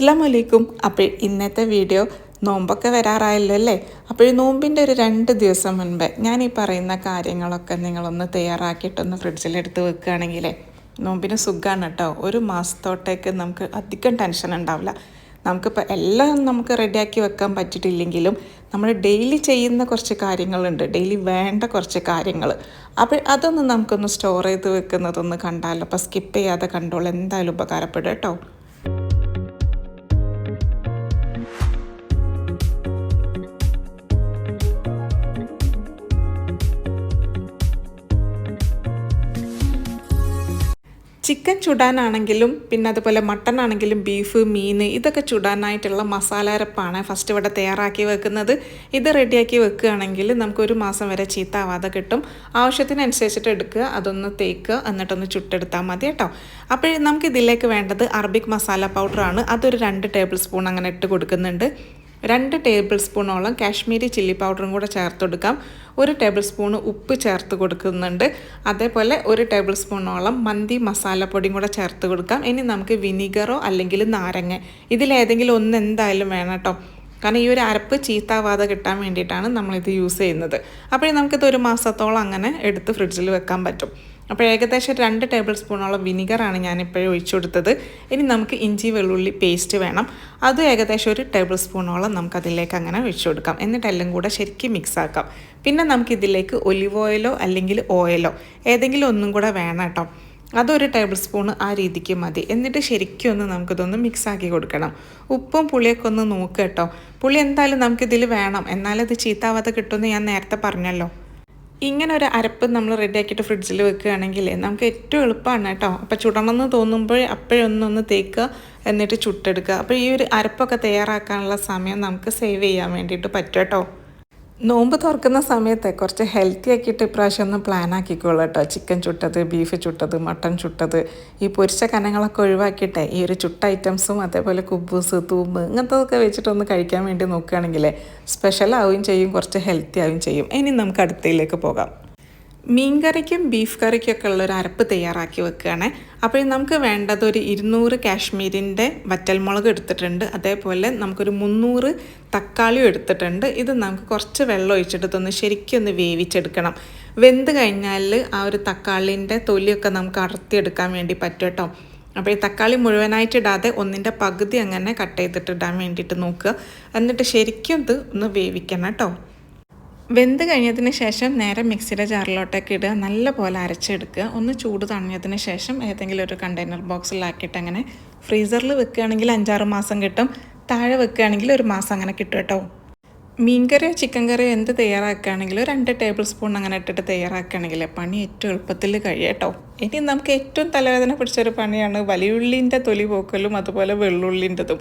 അസ്സാം വലൈക്കും അപ്പോൾ ഇന്നത്തെ വീഡിയോ നോമ്പൊക്കെ വരാറായല്ലോ അല്ലേ? അപ്പോൾ ഈ നോമ്പിന്റെ ഒരു രണ്ട് ദിവസം മുൻപ് ഞാൻ ഈ പറയുന്ന കാര്യങ്ങളൊക്കെ നിങ്ങളൊന്ന് തയ്യാറാക്കിയിട്ടൊന്ന് ഫ്രിഡ്ജിലെടുത്ത് വെക്കുകയാണെങ്കിൽ നോമ്പിന് സുഖമാണ് കേട്ടോ. ഒരു മാസത്തോട്ടേക്ക് നമുക്ക് അധികം ടെൻഷൻ ഉണ്ടാവില്ല. നമുക്കിപ്പോൾ എല്ലാം നമുക്ക് റെഡിയാക്കി വെക്കാൻ പറ്റിയിട്ടില്ലെങ്കിലും നമ്മൾ ഡെയിലി ചെയ്യുന്ന കുറച്ച് കാര്യങ്ങളുണ്ട്. ഡെയിലി വേണ്ട കുറച്ച് കാര്യങ്ങൾ. അപ്പോൾ അതൊന്ന് നമുക്കൊന്ന് സ്റ്റോർ ചെയ്ത് വെക്കുന്നതൊന്ന് കണ്ടാലോ? അപ്പോൾ സ്കിപ്പ് ചെയ്യാതെ കണ്ടോളൂ. എന്തായാലും ഉപകാരപ്പെടും കേട്ടോ. ചിക്കൻ ചുടാനാണെങ്കിലും പിന്നെ അതുപോലെ മട്ടൺ ആണെങ്കിലും ബീഫ് മീൻ ഇതൊക്കെ ചുടാനായിട്ടുള്ള മസാലരപ്പാണ് ഫസ്റ്റ് ഇവിടെ തയ്യാറാക്കി വെക്കുന്നത്. ഇത് റെഡിയാക്കി വെക്കുകയാണെങ്കിൽ നമുക്ക് ഒരു മാസം വരെ ചീത്താവാതെ കിട്ടും. ആവശ്യത്തിനനുസരിച്ചിട്ട് എടുക്കുക അതൊന്ന് തേക്കുക എന്നിട്ടൊന്ന് ചുട്ടെടുത്താൽ മതി കേട്ടോ. അപ്പോൾ നമുക്ക് ഇതിലേക്ക് വേണ്ടത് അറബിക് മസാല പൗഡറാണ്. അതൊരു രണ്ട് ടേബിൾ സ്പൂൺ അങ്ങനെ ഇട്ട് കൊടുക്കുന്നുണ്ട്. രണ്ട് ടേബിൾ സ്പൂണോളം കാശ്മീരി ചില്ലി പൗഡറും കൂടെ ചേർത്ത് കൊടുക്കാം ഒരു ടേബിൾ സ്പൂൺ ഉപ്പ് ചേർത്ത് കൊടുക്കുന്നുണ്ട്. അതേപോലെ ഒരു ടേബിൾ സ്പൂണോളം മന്തി മസാലപ്പൊടിയും കൂടെ ചേർത്ത് കൊടുക്കാം. ഇനി നമുക്ക് വിനീഗറോ അല്ലെങ്കിൽ നാരങ്ങ ഇതിലേതെങ്കിലും ഒന്ന് എന്തായാലും വേണം കേട്ടോ കാരണം ഈ ഒരു അരപ്പ് ചീത്താവാതെ കിട്ടാൻ വേണ്ടിയിട്ടാണ് നമ്മളിത് യൂസ് ചെയ്യുന്നത്. അപ്പോഴേ നമുക്കിത് ഒരു മാസത്തോളം അങ്ങനെ എടുത്ത് ഫ്രിഡ്ജിൽ വെക്കാൻ പറ്റും. അപ്പോൾ ഏകദേശം രണ്ട് ടേബിൾ സ്പൂണോളം വിനിഗറാണ് ഞാനിപ്പോഴും ഒഴിച്ചു കൊടുത്തത്. ഇനി നമുക്ക് ഇഞ്ചി വെള്ളുള്ളി പേസ്റ്റ് വേണം. അത് ഏകദേശം ഒരു ടേബിൾ സ്പൂണോളം നമുക്കതിലേക്ക് അങ്ങനെ ഒഴിച്ചു കൊടുക്കാം. എന്നിട്ട് എല്ലാം കൂടെ ശരിക്കും മിക്സ് ആക്കാം. പിന്നെ നമുക്കിതിലേക്ക് ഒലിവ് ഓയിലോ അല്ലെങ്കിൽ ഓയിലോ ഏതെങ്കിലും ഒന്നും കൂടെ വേണം കേട്ടോ. അതൊരു ടേബിൾ സ്പൂൺ ആ രീതിക്ക് മതി. എന്നിട്ട് ശരിക്കും ഒന്ന് നമുക്കിതൊന്ന് മിക്സാക്കി കൊടുക്കണം. ഉപ്പും പുളിയൊക്കെ ഒന്ന് നോക്കുക കേട്ടോ. പുളി എന്തായാലും നമുക്കിതിൽ വേണം. എന്നാലത് ചീത്താവാതെ കിട്ടുമെന്ന് ഞാൻ നേരത്തെ പറഞ്ഞല്ലോ. ഇങ്ങനെ ഒരു അരപ്പ് നമ്മൾ റെഡിയാക്കിയിട്ട് ഫ്രിഡ്ജിൽ വെക്കുകയാണെങ്കിൽ നമുക്ക് ഏറ്റവും എളുപ്പമാണ് കേട്ടോ. അപ്പോൾ ചുടണമെന്ന് തോന്നുമ്പോൾ അപ്പോഴൊന്നൊന്ന് തേക്കുക എന്നിട്ട് ചുട്ടെടുക്കുക. അപ്പോൾ ഈ ഒരു അരപ്പൊക്കെ തയ്യാറാക്കാനുള്ള സമയം നമുക്ക് സേവ് ചെയ്യാൻ വേണ്ടിയിട്ട് പറ്റും കേട്ടോ. നോമ്പ് തുറക്കുന്ന സമയത്ത് കുറച്ച് ഹെൽത്തി ആക്കിയിട്ട് ഇപ്രാവശ്യം ഒന്ന് പ്ലാൻ ആക്കിക്കോളൂ കേട്ടോ. ചിക്കൻ ചുട്ടത് ബീഫ് ചുട്ടത് മട്ടൺ ചുട്ടത് ഈ പൊരിച്ച കനങ്ങളൊക്കെ ഒഴിവാക്കിയിട്ട് ഈ ഒരു ചുട്ട ഐറ്റംസും അതേപോലെ കുബൂസ് തൂമ്പ് ഇങ്ങനത്തതൊക്കെ വെച്ചിട്ടൊന്ന് കഴിക്കാൻ വേണ്ടി നോക്കുകയാണെങ്കിൽ സ്പെഷ്യൽ ആവുകയും ചെയ്യും കുറച്ച് ഹെൽത്തി ആവുകയും ചെയ്യും. ഇനി നമുക്ക് അടുത്തയിലേക്ക് പോകാം. മീൻ കറിക്കും ബീഫ് കറിക്കൊക്കെ ഉള്ള ഒരു അരപ്പ് തയ്യാറാക്കി വെക്കുകയാണ്. അപ്പോൾ നമുക്ക് വേണ്ടത് ഒരു ഇരുന്നൂറ് കാശ്മീരിന്റെ വറ്റൽമുളക് എടുത്തിട്ടുണ്ട്. അതേപോലെ നമുക്കൊരു മുന്നൂറ് തക്കാളിയും എടുത്തിട്ടുണ്ട്. ഇത് നമുക്ക് കുറച്ച് വെള്ളം ഒഴിച്ചെടുത്തൊന്ന് ശരിക്കൊന്ന് വേവിച്ചെടുക്കണം. വെന്ത് കഴിഞ്ഞാൽ ആ ഒരു തക്കാളിന്റെ തൊലിയൊക്കെ നമുക്ക് അടർത്തിയെടുക്കാൻ വേണ്ടി പറ്റും കേട്ടോ. അപ്പോൾ ഈ തക്കാളി മുഴുവനായിട്ട് ഇടാതെ ഒന്നിന്റെ പകുതി അങ്ങനെ കട്ട് ചെയ്തിട്ട് ഇടാൻ വേണ്ടിയിട്ട് നോക്കുക. എന്നിട്ട് ശരിക്കും ഇത് ഒന്ന് വേവിക്കണം കേട്ടോ. വെന്ത് കഴിഞ്ഞതിന് ശേഷം നേരെ മിക്സിയുടെ ജാറിലോട്ടേക്ക് ഇടുക. നല്ല പോലെ അരച്ചെടുക്കുക. ഒന്ന് ചൂട് തണിഞ്ഞതിന് ശേഷം ഏതെങ്കിലും ഒരു കണ്ടെയ്നർ ബോക്സിലാക്കിയിട്ട് അങ്ങനെ ഫ്രീസറിൽ വെക്കുകയാണെങ്കിൽ അഞ്ചാറ് മാസം കിട്ടും. താഴെ വെക്കുകയാണെങ്കിൽ ഒരു മാസം അങ്ങനെ കിട്ടും കേട്ടോ. മീൻ കറിയോ ചിക്കൻ കറിയോ എന്ത് തയ്യാറാക്കുകയാണെങ്കിലും രണ്ട് ടേബിൾ സ്പൂൺ അങ്ങനെ ഇട്ടിട്ട് തയ്യാറാക്കുകയാണെങ്കിൽ പണി ഏറ്റവും എളുപ്പത്തിൽ കഴിയട്ടോ ഇനി നമുക്ക് ഏറ്റവും തലവേദന പിടിച്ചൊരു പണിയാണ് വലിയുള്ളിന്റെ തൊലി പോക്കലും അതുപോലെ വെള്ളുള്ളിന്റെതും.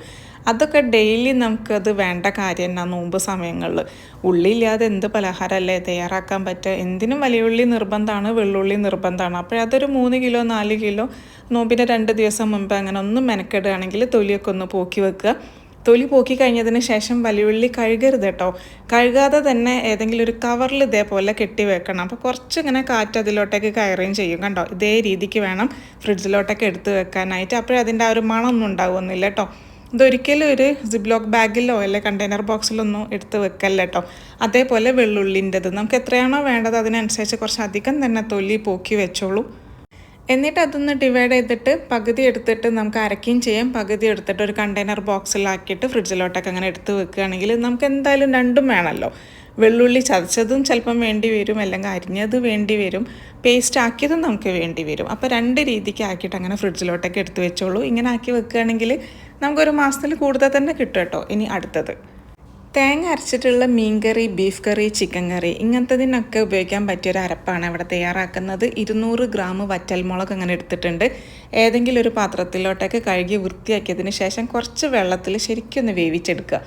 അതൊക്കെ ഡെയിലി നമുക്കത് വേണ്ട കാര്യം തന്നെ നോമ്പ് സമയങ്ങളിൽ. ഉള്ളിയില്ലാതെ എന്ത് പലഹാരമല്ലേ തയ്യാറാക്കാൻ പറ്റുക? എന്തിനും വലിയുള്ളി നിർബന്ധമാണ് വെള്ളുള്ളി നിർബന്ധമാണ്. അപ്പോൾ അതൊരു മൂന്ന് കിലോ നാല് കിലോ നോമ്പിന്റെ രണ്ട് ദിവസം മുമ്പ് അങ്ങനെ ഒന്ന് മെനക്കെടുകയാണെങ്കിൽ തൊലിയൊക്കെ ഒന്ന് പോക്കി വെക്കുക. തൊലി പോക്കി കഴിഞ്ഞതിന് ശേഷം വലിയുള്ളി കഴുകരുത് കേട്ടോ കഴുകാതെ തന്നെ ഏതെങ്കിലും ഒരു കവറിൽ ഇതേപോലെ കെട്ടി വെക്കണം. അപ്പോൾ കുറച്ച് ഇങ്ങനെ കാറ്റ് അതിലോട്ടേക്ക് കയറുകയും ചെയ്യും കണ്ടോ? ഇതേ രീതിക്ക് വേണം ഫ്രിഡ്ജിലോട്ടൊക്കെ എടുത്ത് വെക്കാനായിട്ട്. അപ്പോഴതിന്റെ ആ ഒരു മണമൊന്നും ഉണ്ടാകുമെന്നില്ല കേട്ടോ ഇതൊരിക്കലും ഒരു സിബ്ലോക്ക് ബാഗിലോ അല്ലെ കണ്ടെയ്നർ ബോക്സിലൊന്നും എടുത്ത് വെക്കല്ല കേട്ടോ അതേപോലെ വെള്ളുള്ളിന്റെത്. നമുക്ക് എത്രയാണോ വേണ്ടത് അതിനനുസരിച്ച് കുറച്ച് അധികം തന്നെ തൊലി പോക്കി വെച്ചോളൂ. എന്നിട്ട് അതൊന്ന് ഡിവൈഡ് ചെയ്തിട്ട് പകുതി എടുത്തിട്ട് നമുക്ക് അരക്കുകയും ചെയ്യാം. പകുതി എടുത്തിട്ട് ഒരു കണ്ടെയ്നർ ബോക്സിലാക്കിയിട്ട് ഫ്രിഡ്ജിലോട്ടൊക്കെ അങ്ങനെ എടുത്ത് വെക്കുകയാണെങ്കിൽ നമുക്ക് എന്തായാലും രണ്ടും വേണമല്ലോ. വെള്ളുള്ളി ചതച്ചതും ചിലപ്പം വേണ്ടി വരും അല്ലെങ്കിൽ അരിഞ്ഞത് വേണ്ടി വരും. പേസ്റ്റ് ആക്കിയതും നമുക്ക് വേണ്ടി വരും. അപ്പോൾ രണ്ട് രീതിക്ക് ആക്കിയിട്ട് അങ്ങനെ ഫ്രിഡ്ജിലോട്ടൊക്കെ എടുത്ത് വെച്ചോളൂ. ഇങ്ങനെ ആക്കി വെക്കുകയാണെങ്കിൽ നമുക്കൊരു മാസത്തിൽ കൂടുതൽ തന്നെ കിട്ടും കേട്ടോ. ഇനി അടുത്തത്. തേങ്ങ അരച്ചിട്ടുള്ള മീൻ കറി ബീഫ് കറി ചിക്കൻ കറി ഇങ്ങനത്തതിനൊക്കെ ഉപയോഗിക്കാൻ പറ്റിയൊരു അരപ്പാണ് ഇവിടെ തയ്യാറാക്കുന്നത്. ഇരുന്നൂറ് ഗ്രാം വറ്റൽമുളക് അങ്ങനെ എടുത്തിട്ടുണ്ട്. ഏതെങ്കിലും ഒരു പാത്രത്തിലോട്ടൊക്കെ കഴുകി വൃത്തിയാക്കിയതിന് ശേഷം കുറച്ച് വെള്ളത്തിൽ ശരിക്കും ഒന്ന് വേവിച്ചെടുക്കുക.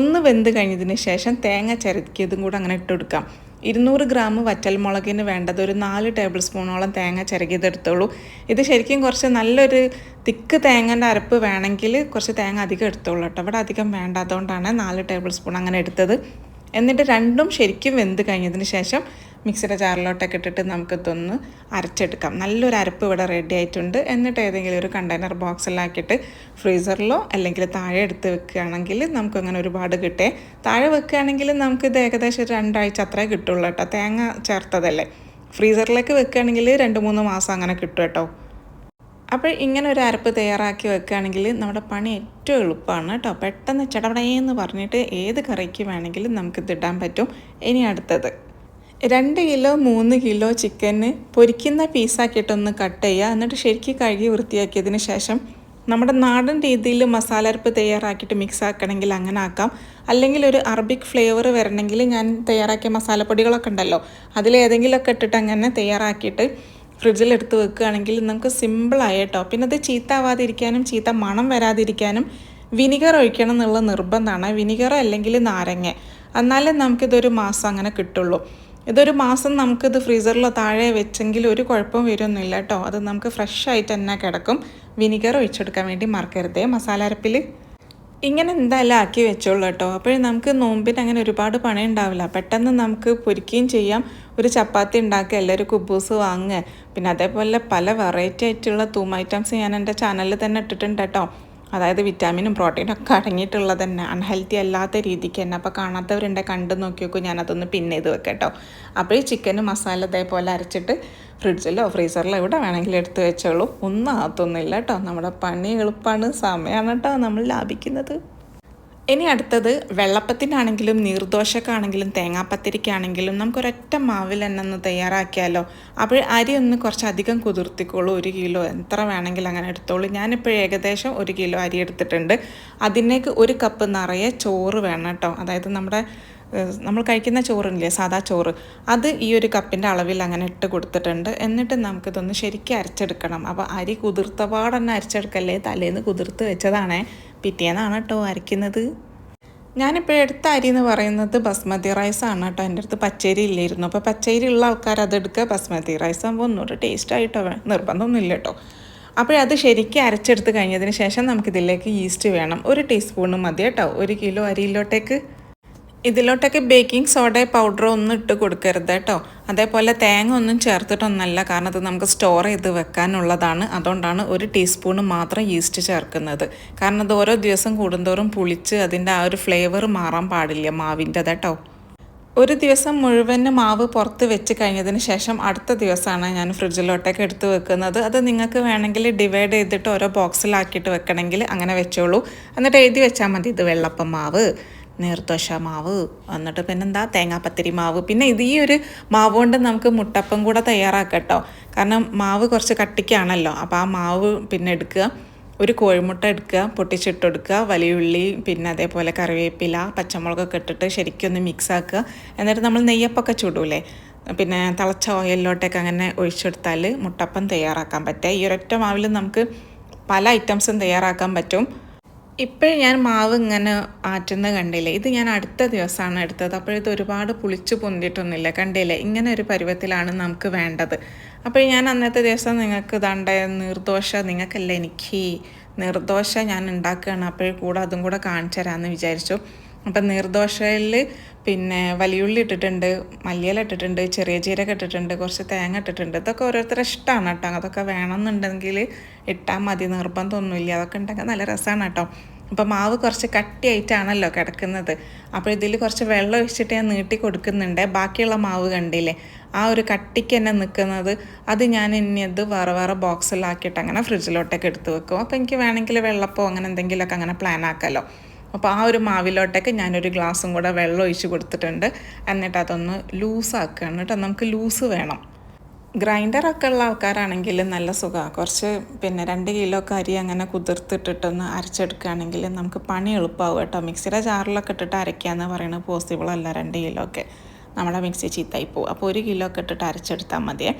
ഒന്ന് വെന്ത് കഴിഞ്ഞതിന് ശേഷം തേങ്ങ ചിരക്കിയതും കൂടെ അങ്ങനെ ഇട്ട് ഇരുന്നൂറ് ഗ്രാം വറ്റൽമുളകിന് വേണ്ടത് ഒരു നാല് ടേബിൾ സ്പൂണോളം തേങ്ങ ചിരകിയതെടുത്തോളൂ ഇത് ശരിക്കും കുറച്ച് നല്ലൊരു തിക്ക് തേങ്ങന്റെ അരപ്പ് വേണമെങ്കിൽ കുറച്ച് തേങ്ങ അധികം എടുത്തോളൂ കേട്ടോ. ഇവിടെ അധികം വേണ്ടാത്തതുകൊണ്ടാണ് നാല് ടേബിൾ സ്പൂൺ അങ്ങനെ എടുത്തത്. എന്നിട്ട് രണ്ടും ശരിക്കും വെന്ത് കഴിഞ്ഞതിന് ശേഷം മിക്സിയുടെ ചാറിലോട്ടൊക്കെ ഇട്ടിട്ട് നമുക്ക് നമുക്കിതൊന്ന് അരച്ചെടുക്കാം. നല്ലൊരു അരപ്പ് ഇവിടെ റെഡി ആയിട്ടുണ്ട്. എന്നിട്ട് ഏതെങ്കിലും ഒരു കണ്ടെയ്നർ ബോക്സിലാക്കിയിട്ട് ഫ്രീസറിലോ അല്ലെങ്കിൽ താഴെ എടുത്ത് വെക്കുകയാണെങ്കിൽ നമുക്കങ്ങനെ ഒരുപാട് കിട്ടേ. താഴെ വെക്കുകയാണെങ്കിൽ നമുക്കിത് ഏകദേശം ഒരു രണ്ടാഴ്ച അത്രേ കിട്ടുള്ളൂ കേട്ടോ. തേങ്ങ ചേർത്തതല്ലേ. ഫ്രീസറിലേക്ക് വെക്കുകയാണെങ്കിൽ രണ്ട് മൂന്ന് മാസം അങ്ങനെ കിട്ടും കേട്ടോ. അപ്പോൾ ഇങ്ങനെ ഒരു അരപ്പ് തയ്യാറാക്കി വെക്കുകയാണെങ്കിൽ നമ്മുടെ പണി ഏറ്റവും എളുപ്പമാണ് കേട്ടോ. പെട്ടെന്ന് ചടപടയെന്ന് പറഞ്ഞിട്ട് ഏത് കറിക്ക് വേണമെങ്കിലും നമുക്കിത് ഇടാൻ പറ്റും. ഇനി അടുത്തത്. രണ്ട് കിലോ മൂന്ന് കിലോ ചിക്കന് പൊരിക്കുന്ന പീസാക്കിയിട്ടൊന്ന് കട്ട് ചെയ്യുക. എന്നിട്ട് ശരിക്കും കഴുകി വൃത്തിയാക്കിയതിന് ശേഷം നമ്മുടെ നാടൻ രീതിയിൽ മസാലരപ്പ് തയ്യാറാക്കിയിട്ട് മിക്സ് ആക്കണമെങ്കിൽ അങ്ങനെ ആക്കാം. അല്ലെങ്കിൽ ഒരു അറബിക് ഫ്ലേവർ വരണമെങ്കിൽ ഞാൻ തയ്യാറാക്കിയ മസാലപ്പൊടികളൊക്കെ ഉണ്ടല്ലോ അതിലേതെങ്കിലുമൊക്കെ ഇട്ടിട്ട് അങ്ങനെ തയ്യാറാക്കിയിട്ട് ഫ്രിഡ്ജിൽ എടുത്ത് വെക്കുകയാണെങ്കിൽ നമുക്ക് സിമ്പിളായ കേട്ടോ. പിന്നെ അത് ചീത്താവാതിരിക്കാനും ചീത്ത മണം വരാതിരിക്കാനും വിനിഗർ ഒഴിക്കണം എന്നുള്ള നിർബന്ധമാണ്. വിനിഗർ അല്ലെങ്കിൽ നാരങ്ങ. എന്നാലേ നമുക്കിതൊരു മാസം അങ്ങനെ കിട്ടുള്ളൂ. ഇതൊരു മാസം നമുക്കിത് ഫ്രീസറിൽ താഴെ വെച്ചെങ്കിൽ ഒരു കുഴപ്പം വരുമൊന്നുമില്ല കേട്ടോ അത് നമുക്ക് ഫ്രഷ് ആയിട്ട് തന്നെ കിടക്കും. വിനിഗർ ഒഴിച്ചെടുക്കാൻ വേണ്ടി മറക്കരുതേ. മസാല അരപ്പിൽ ഇങ്ങനെ എന്തായാലും ആക്കി വെച്ചോളൂ കേട്ടോ അപ്പോഴും നമുക്ക് നോമ്പിന് അങ്ങനെ ഒരുപാട് പണി ഉണ്ടാവില്ല. പെട്ടെന്ന് നമുക്ക് പൊരിക്കുകയും ചെയ്യാം. ഒരു ചപ്പാത്തി ഉണ്ടാക്കുക എല്ലാവരും കുബൂസ് വാങ്ങുക. പിന്നെ അതേപോലെ പല വെറൈറ്റി ആയിട്ടുള്ള തൂമ ഐറ്റംസ് ഞാൻ എന്റെ ചാനലിൽ തന്നെ ഇട്ടിട്ടുണ്ട് കേട്ടോ അതായത് വിറ്റാമിനും പ്രോട്ടീനും ഒക്കെ അടങ്ങിയിട്ടുള്ളത് തന്നെ. അൺഹെൽത്തി അല്ലാത്ത രീതിക്ക് തന്നെ. അപ്പോൾ കാണാത്തവരുണ്ടെ കണ്ട് നോക്കി നോക്കൂ. ഞാനതൊന്ന് പിൻ ചെയ്ത് വെക്കട്ടോ. അപ്പോൾ ഈ ചിക്കനും മസാല ഇതേപോലെ അരച്ചിട്ട് ഫ്രിഡ്ജിലോ ഫ്രീസറിലോ എവിടെ വേണമെങ്കിലും എടുത്ത് വെച്ചോളൂ. ഒന്നും ആകത്തൊന്നുമില്ല കേട്ടോ നമ്മുടെ പണി എളുപ്പമാണ് സമയമാണ് കേട്ടോ നമ്മൾ ലാഭിക്കുന്നത്. ഇനി അടുത്തത് വെള്ളപ്പത്തിനാണെങ്കിലും നീർദോശക്കാണെങ്കിലും തേങ്ങാപ്പത്തിരിക്കാണെങ്കിലും നമുക്കൊരൊറ്റ മാവിൽ തന്നെ ഒന്ന് തയ്യാറാക്കിയാലോ? അപ്പോൾ അരി ഒന്ന് കുറച്ചധികം കുതിർത്തിക്കോളൂ ഒരു കിലോ എത്ര വേണമെങ്കിലും അങ്ങനെ എടുത്തോളൂ. ഞാനിപ്പോൾ ഏകദേശം ഒരു കിലോ അരി എടുത്തിട്ടുണ്ട്. അതിനേക്ക് ഒരു കപ്പ് നിറയെ ചോറ് വേണം കേട്ടോ. അതായത് നമ്മുടെ നമ്മൾ കഴിക്കുന്ന ചോറില്ലേ സാധാ ചോറ്. അത് ഈ ഒരു കപ്പിന്റെ അളവിൽ അങ്ങനെ ഇട്ട് കൊടുത്തിട്ടുണ്ട്. എന്നിട്ട് നമുക്കിതൊന്ന് ശരിക്കും അരച്ചെടുക്കണം. അപ്പോൾ അരി കുതിർത്ത പാടന്നെ അരച്ചെടുക്കല്ലേ? തലേന്ന് കുതിർത്ത് വെച്ചതാണേ. പിറ്റേന്നാണ് കേട്ടോ അരയ്ക്കുന്നത്. ഞാനിപ്പോൾ എടുത്ത അരി എന്ന് പറയുന്നത് ബസ്മതി റൈസ് ആണ് കേട്ടോ എന്റെ അടുത്ത് പച്ചരി ഇല്ലായിരുന്നു. അപ്പോൾ പച്ചരി ഉള്ള ആൾക്കാർ അത് എടുക്കുക. ബസ്മതി റൈസ് ആകുമ്പോൾ ഒന്നുകൂടെ ടേസ്റ്റ് ആയിട്ടോ നിർബന്ധമൊന്നുമില്ല കേട്ടോ അപ്പോഴത് ശരിക്കും അരച്ചെടുത്ത് കഴിഞ്ഞതിന് ശേഷം നമുക്കിതിലേക്ക് ഈസ്റ്റ് വേണം. ഒരു ടീസ്പൂണ് മതി കേട്ടോ. ഒരു കിലോ അരിയിലോട്ടേക്ക്. ഇതിലോട്ടൊക്കെ ബേക്കിംഗ് സോഡ പൗഡറോ ഒന്നും ഇട്ട് കൊടുക്കരുത് കേട്ടോ. അതേപോലെ തേങ്ങ ഒന്നും ചേർത്തിട്ടൊന്നല്ല കാരണം അത് നമുക്ക് സ്റ്റോർ ചെയ്ത് വെക്കാനുള്ളതാണ്. അതുകൊണ്ടാണ് ഒരു ടീസ്പൂൺ മാത്രം ഈസ്റ്റ് ചേർക്കുന്നത്. കാരണം അത് ഓരോ ദിവസം കൂടുന്തോറും പുളിച്ച് അതിന്റെ ആ ഒരു ഫ്ലേവർ മാറാൻ പാടില്ല മാവിന്റെ കേട്ടോ. ഒരു ദിവസം മുഴുവൻ മാവ് പുറത്ത് വെച്ച് കഴിഞ്ഞതിന് ശേഷം അടുത്ത ദിവസമാണ് ഞാൻ ഫ്രിഡ്ജിലോട്ടേക്ക് എടുത്ത് വെക്കുന്നത്. അത് നിങ്ങൾക്ക് വേണമെങ്കിൽ ഡിവൈഡ് ചെയ്തിട്ട് ഓരോ ബോക്സിലാക്കിയിട്ട് വെക്കണമെങ്കിൽ അങ്ങനെ വെച്ചോളൂ. എന്നിട്ട് എഴുതി വെച്ചാൽ മതി ഇത് വെള്ളപ്പം മാവ്. നീർദോശ മാവ് എന്നിട്ട് പിന്നെന്താ? തേങ്ങാപ്പത്തിരി മാവ്. പിന്നെ ഇത് ഈ ഒരു മാവ് കൊണ്ട് നമുക്ക് മുട്ടപ്പം കൂടെ തയ്യാറാക്കട്ടോ. കേട്ടോ കാരണം മാവ് കുറച്ച് കട്ടിക്കാണല്ലോ. അപ്പോൾ ആ മാവ് പിന്നെ എടുക്കുക. ഒരു കോഴിമുട്ട എടുക്കുക. പൊട്ടിച്ചിട്ടെടുക്കുക. വലിയ വലിയുള്ളി പിന്നെ അതേപോലെ കറിവേപ്പില പച്ചമുളകൊക്കെ ഇട്ടിട്ട് ശരിക്കും ഒന്ന് മിക്സ് ആക്കുക. എന്നിട്ട് നമ്മൾ നെയ്യപ്പൊക്കെ ചൂടൂലേ? പിന്നെ തിളച്ച ഓയിലിലോട്ടൊക്കെ അങ്ങനെ ഒഴിച്ചെടുത്താൽ മുട്ടപ്പം തയ്യാറാക്കാൻ പറ്റുക. ഈ ഒരൊറ്റ മാവിൽ നമുക്ക് പല ഐറ്റംസും തയ്യാറാക്കാൻ പറ്റും. ഇപ്പോഴും ഞാൻ മാവ് ഇങ്ങനെ ആറ്റുന്നത് കണ്ടില്ലേ? ഇത് ഞാൻ അടുത്ത ദിവസമാണ് എടുത്തത്. അപ്പോൾ ഇത് ഒരുപാട് പുളിച്ച് പൊന്തിയിട്ടൊന്നുമില്ല. കണ്ടില്ലേ? ഇങ്ങനെ ഒരു പരുവത്തിലാണ് നമുക്ക് വേണ്ടത്. അപ്പോൾ ഞാൻ അന്നത്തെ ദിവസം നിങ്ങൾക്ക് ഇതാണ്ട നിർദോഷ നിങ്ങൾക്കല്ല എനിക്ക് നിർദോഷ ഞാൻ ഉണ്ടാക്കുകയാണ്. അപ്പോൾ കൂടെ അതും കൂടെ കാണിച്ചു തരാമെന്ന് വിചാരിച്ചു. അപ്പം നീർദോശയിൽ പിന്നെ വലിയുള്ളി ഇട്ടിട്ടുണ്ട് മല്ലിയില ഇട്ടിട്ടുണ്ട് ചെറിയ ജീരക ഇട്ടിട്ടുണ്ട് കുറച്ച് തേങ്ങ ഇട്ടിട്ടുണ്ട്. ഇതൊക്കെ ഓരോരുത്തരുടെ ഇഷ്ടമാണ് കേട്ടോ. അതൊക്കെ വേണമെന്നുണ്ടെങ്കിൽ ഇട്ടാൽ മതി. നിർബന്ധമൊന്നുമില്ല. അതൊക്കെ ഉണ്ടെങ്കിൽ നല്ല രസമാണ് കേട്ടോ. അപ്പോൾ മാവ് കുറച്ച് കട്ടിയായിട്ടാണല്ലോ കിടക്കുന്നത്. അപ്പോൾ ഇതിൽ കുറച്ച് വെള്ളം ഒഴിച്ചിട്ട് ഞാൻ നീട്ടി കൊടുക്കുന്നുണ്ട്. ബാക്കിയുള്ള മാവ് കണ്ടില്ലേ? ആ ഒരു കട്ടിക്ക് തന്നെ നിൽക്കുന്നത്. അത് ഞാൻ ഇനി അത് വേറെ വേറെ ബോക്സിലാക്കിയിട്ട് അങ്ങനെ ഫ്രിഡ്ജിലോട്ടൊക്കെ എടുത്ത് വെക്കും. അപ്പോൾ എനിക്ക് വേണമെങ്കിൽ വെള്ളപ്പോ അങ്ങനെ എന്തെങ്കിലുമൊക്കെ അങ്ങനെ പ്ലാൻ ആക്കാമല്ലോ അപ്പോൾ ആ ഒരു മാവിലോട്ടൊക്കെ ഞാനൊരു ഗ്ലാസും കൂടെ വെള്ളം ഒഴിച്ച് കൊടുത്തിട്ടുണ്ട്. എന്നിട്ട് അതൊന്ന് ലൂസാക്കുകയാണ് കേട്ടോ. നമുക്ക് ലൂസ് വേണം. ഗ്രൈൻഡറൊക്കെ ഉള്ള ആൾക്കാരാണെങ്കിൽ നല്ല സുഖമാണ് കുറച്ച് പിന്നെ രണ്ട് കിലോ ഒക്കെ അരി അങ്ങനെ കുതിർത്തിട്ടിട്ടൊന്ന് അരച്ചെടുക്കുകയാണെങ്കിൽ നമുക്ക് പണി എളുപ്പമാവും കേട്ടോ. മിക്സിയുടെ ജാറിലൊക്കെ ഇട്ടിട്ട് അരയ്ക്കാന്ന് പറയുന്നത് പോസിബിൾ അല്ല. രണ്ട് കിലോ ഒക്കെ നമ്മുടെ മിക്സി ചീത്തായി പോകും അപ്പോൾ ഒരു കിലോ ഒക്കെ ഇട്ടിട്ട് അരച്ചെടുത്താൽ മതിയേ.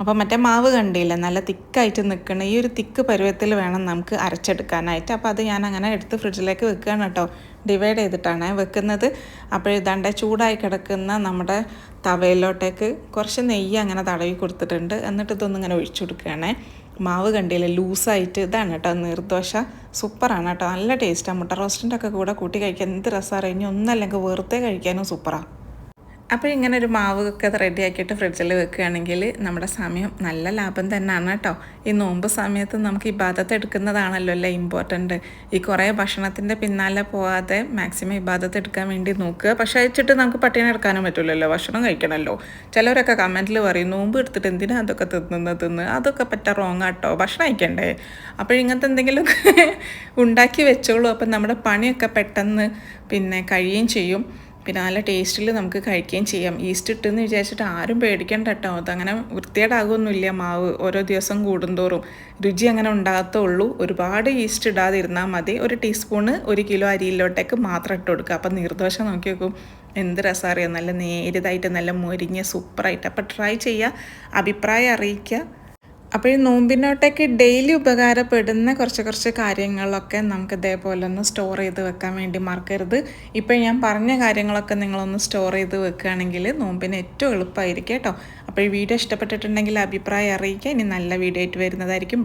അപ്പോൾ മറ്റേ മാവ് കണ്ടില്ല? നല്ല തിക്കായിട്ട് നിൽക്കണം ഈ ഒരു തിക്ക് പരുവത്തിൽ വേണം നമുക്ക് അരച്ചെടുക്കാനായിട്ട്. അപ്പോൾ അത് ഞാൻ അങ്ങനെ എടുത്ത് ഫ്രിഡ്ജിലേക്ക് വെക്കുകയാണ് കേട്ടോ. ഡിവൈഡ് ചെയ്തിട്ടാണ് വെക്കുന്നത്. അപ്പോൾ ഇതാണ്ട് ചൂടായി കിടക്കുന്ന നമ്മുടെ തവയിലോട്ടേക്ക് കുറച്ച് നെയ്യ് അങ്ങനെ തടവി കൊടുത്തിട്ടുണ്ട്. എന്നിട്ട് ഇതൊന്നും ഇങ്ങനെ ഒഴിച്ചു കൊടുക്കുകയാണേ. മാവ് കണ്ടില്ല? ലൂസായിട്ട് ഇതാണ് കേട്ടോ. നീർദോശ സൂപ്പറാണ് കേട്ടോ. നല്ല ടേസ്റ്റാണ് മുട്ട റോസ്റ്റിന്റെ ഒക്കെ കൂടെ കൂട്ടി കഴിക്കാൻ എന്ത് രസമാണ് ഇനി ഒന്നല്ലെങ്കിൽ വെറുതെ കഴിക്കാനും സൂപ്പറാണ് അപ്പോൾ ഇങ്ങനെ ഒരു മാവ് ഒക്കെ റെഡിയാക്കിയിട്ട് ഫ്രിഡ്ജിൽ വെക്കുകയാണെങ്കിൽ നമ്മുടെ സമയം നല്ല ലാഭം തന്നെയാണ് കേട്ടോ. ഈ നോമ്പ് സമയത്ത് നമുക്ക് ഇബാദത്ത് എടുക്കുന്നതാണല്ലോ അല്ലേ ഇമ്പോർട്ടന്റ് ഈ കുറേ ഭക്ഷണത്തിന്റെ പിന്നാലെ പോകാതെ മാക്സിമം ഇബാദത്ത് എടുക്കാൻ വേണ്ടി നോക്കുക. പക്ഷെ അയച്ചിട്ട് നമുക്ക് പട്ടിണി എടുക്കാനും പറ്റില്ലല്ലോ. ഭക്ഷണം കഴിക്കണമല്ലോ. ചിലവരൊക്കെ കമന്റിൽ പറയും നോമ്പ് എടുത്തിട്ട് എന്തിനാ അതൊക്കെ തിന്നുന്നത് തിന്ന് അതൊക്കെ പറ്റ റോങ് ആട്ടോ. ഭക്ഷണം കഴിക്കണ്ടേ? അപ്പോൾ ഇങ്ങനത്തെ എന്തെങ്കിലും ഉണ്ടാക്കി വെച്ചോളൂ. അപ്പം നമ്മുടെ പണിയൊക്കെ പെട്ടെന്ന് പിന്നെ കഴിയുകയും ചെയ്യും. പിന്നെ നല്ല ടേസ്റ്റിൽ നമുക്ക് കഴിക്കുകയും ചെയ്യാം. ഈസ്റ്റ് ഇട്ടെന്ന് വിചാരിച്ചിട്ട് ആരും പേടിക്കേണ്ട കേട്ടോ അതങ്ങനെ വൃത്തികേടാകുമൊന്നുമില്ല മാവ് ഓരോ ദിവസം കൂടുന്തോറും. രുചി അങ്ങനെ ഉണ്ടാകത്തുള്ളൂ. ഒരുപാട് ഈസ്റ്റ് ഇടാതിരുന്നാൽ മതി. ഒരു ടീസ്പൂണ് ഒരു കിലോ അരിയിലോട്ടേക്ക് മാത്രം ഇട്ട് കൊടുക്കുക അപ്പം നീർദോശ നോക്കി നോക്കും. എന്ത് രസമറിയാം നല്ല നേരിതായിട്ട് നല്ല മൊരിഞ്ഞ സൂപ്പറായിട്ട്. അപ്പോൾ ട്രൈ ചെയ്യുക അഭിപ്രായം അറിയിക്കുക അപ്പോൾ ഈ നോമ്പിനോട്ടേക്ക് ഡെയിലി ഉപകാരപ്പെടുന്ന കുറച്ച് കുറച്ച് കാര്യങ്ങളൊക്കെ നമുക്ക് ഇതേപോലെ ഒന്ന് സ്റ്റോർ ചെയ്ത് വെക്കാൻ വേണ്ടി മറക്കരുത്. ഇപ്പോൾ ഞാൻ പറഞ്ഞ കാര്യങ്ങളൊക്കെ നിങ്ങളൊന്ന് സ്റ്റോർ ചെയ്ത് വെക്കുകയാണെങ്കിൽ നോമ്പിന് ഏറ്റവും എളുപ്പമായിരിക്കും കേട്ടോ. അപ്പോൾ ഈ വീഡിയോ ഇഷ്ടപ്പെട്ടിട്ടുണ്ടെങ്കിൽ അഭിപ്രായം അറിയിക്കുക. ഇനി നല്ല വീഡിയോ ആയിട്ട് വരുന്നതായിരിക്കും.